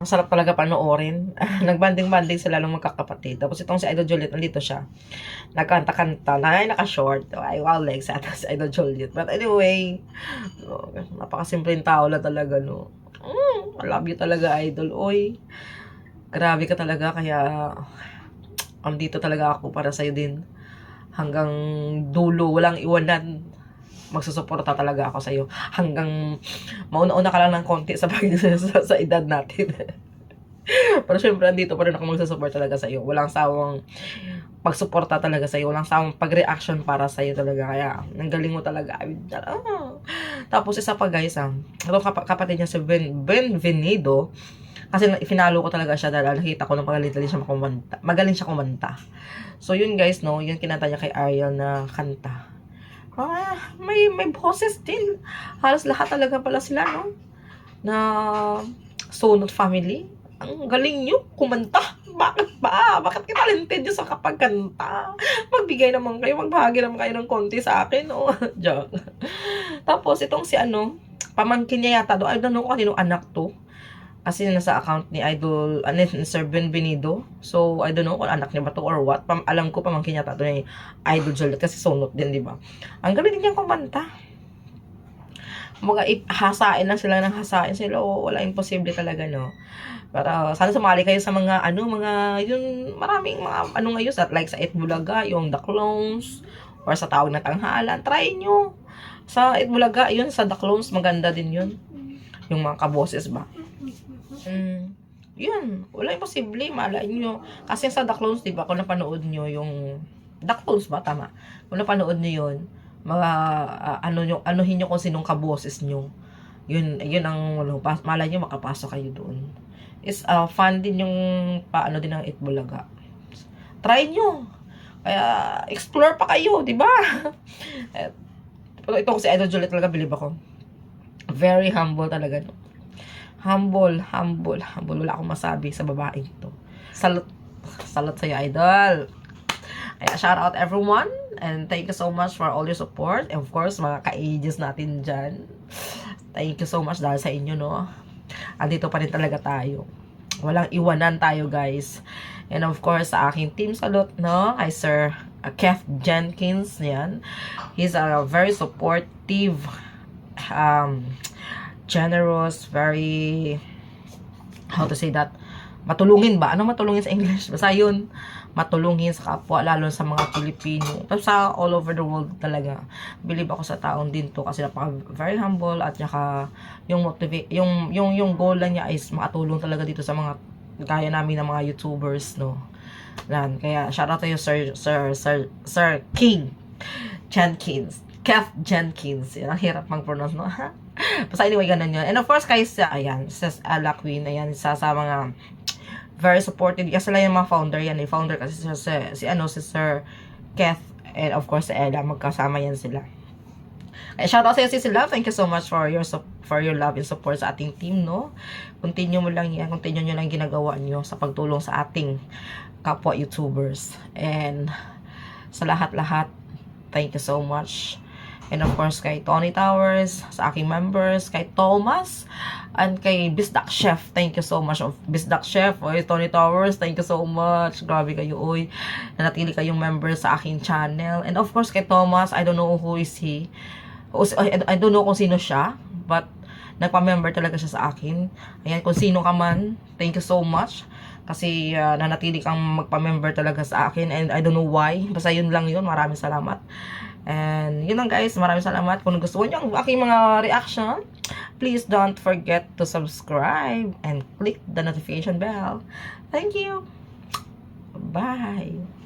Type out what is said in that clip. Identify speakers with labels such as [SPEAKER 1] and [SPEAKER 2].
[SPEAKER 1] Ang sarap talaga panoorin. Nagbanding-banding sila ng magkakapatid. Tapos itong si Idol Juliet, nandito siya. Nagkanta-kanta. Na, ay, naka-short. Ay, wow, legs. Ata si Idol Juliet. But anyway, no, napakasimpleng tao lang talaga, no. Mm, I love you talaga, Idol. Oy, grabe ka talaga. Kaya, andito talaga ako para sa'yo din. Hanggang dulo, walang iwanan. Magsusuporta talaga ako sa'yo. Hanggang mauna-una ka lang ng konti sa, pag- sa, sa edad natin. Pero syempre, andito pa rin ako magsusupport talaga sa'yo. Walang sawang pagsuporta talaga sa'yo. Walang sawang pag-reaction para sa'yo talaga. Kaya, ang galing mo talaga. Ah. Tapos, isa pa guys, ah, itong kap- kapatid niya si Ben, ben Venido, kasi na- finalo ko talaga siya dahil nakita ko na magaling talaga siya kumanta. Magaling siya kumanta. So, yun guys, no, yun kinanta niya kay Ariel na kanta. Ah, may, may boses din. Halos lahat talaga pala sila, no? Na Sunod family. Ang galing nyo, kumanta. Bakit ba? Bakit kayo talented nyo sa kapagkanta? Magbigay naman kayo, magbahagi naman kayo ng konti sa akin, no? Joke. Tapos, itong si ano, pamangkin niya yata do. I don't know kung kanino anak to. Kasi nasa account ni Idol, ano, ni Sir Benvenido. So, I don't know kung anak niya ba to or what. Pam, alam ko, pamangkin niya to ni Idol Juliet kasi sunod din, di ba? Ang galing niyang kumanta. Mga hasain lang sila ng hasain sila. O, wala imposible talaga, no? Para sana sumali kayo sa mga ano, mga yun, maraming mga ano ngayon sa like sa Itbulaga, yung The Clones or sa tawag na tanghalan, try nyo. Sa Itbulaga, yun sa The Clones, maganda din yun. Yung mga kaboses ba? Mm, yun, wala imposible, malay nyo. Kasi sa The Clones, di ba, kung napanood nyo yung The Clones ba, tama? Kung napanood nyo yun, mga ah, ano nyo, anuhin nyo kung sinong kaboses nyo. Yun, yun ang ano, pas, malay nyo makapasok kayo doon. Is uh, fun din yung paano din ng Itbulaga. Try nyo. Kaya explore pa kayo, di ba? Ito ko si Idol Juliet talaga bilib ako. Very humble talaga. No? Humble, humble, humble. Wala akong masabi sa babaeng ito. Salot, salot sa'yo, Idol. Kaya shout out everyone and thank you so much for all your support. And of course, mga ka-ages natin dyan. Thank you so much dahil sa inyo, no? Andito pa rin talaga tayo. Walang iwanan tayo, guys. And of course, sa aking team salute, no? Kay Sir Kev Jenkins, yan. He's a very supportive, um, generous, very, how to say that, matulungin ba? Ano matulungin sa English? Basta yun, matulungin sa kapwa, lalo sa mga Pilipino. Tapos sa all over the world talaga. Believe ako sa taong din to kasi napaka very humble at saka yung motivate, yung, yung, yung goal lang niya is makatulong talaga dito sa mga gaya namin ng mga YouTubers, no. Yan. Kaya, shout out to you, Sir, Sir, Sir, Sir King Jenkins. Kev Jenkins. Yan, ang hirap mag-pronounce, no? Basta anyway, ganun yun. And of course, guys, sa, ayan, sa Ala Queen, ayan, sa, sa mga very supportive. Kasi sila yung mga founder yan, eh. Founder kasi si, si, si ano, si Sir Kev, and of course, si Ella, magkasama yan sila. Kaya shout out sa iyo, Sisi. Thank you so much for your for your love and support sa ating team, no? Continue mo lang yan. Continue nyo lang ginagawa nyo sa pagtulong sa ating kapwa YouTubers. And sa lahat-lahat, thank you so much. And of course, kay Tony Towers, sa aking members, kay Thomas, and kay Bisdak Chef. Thank you so much of Bisdak Chef. Oy, Tony Towers, thank you so much. Grabe kayo, oy. Nanatili kayong member sa aking channel. And of course, kay Thomas, I don't know who is he. I don't know kung sino siya, but nagpa-member talaga siya sa akin. Ayan, kung sino ka man, thank you so much. Kasi ah, nanatili kang magpa-member talaga sa akin and I don't know why. Basta yun lang yun. Maraming salamat. And yun lang guys, maraming salamat. Kung gusto niyo ang aking mga reaction, please don't forget to subscribe and click the notification bell. Thank you. Bye.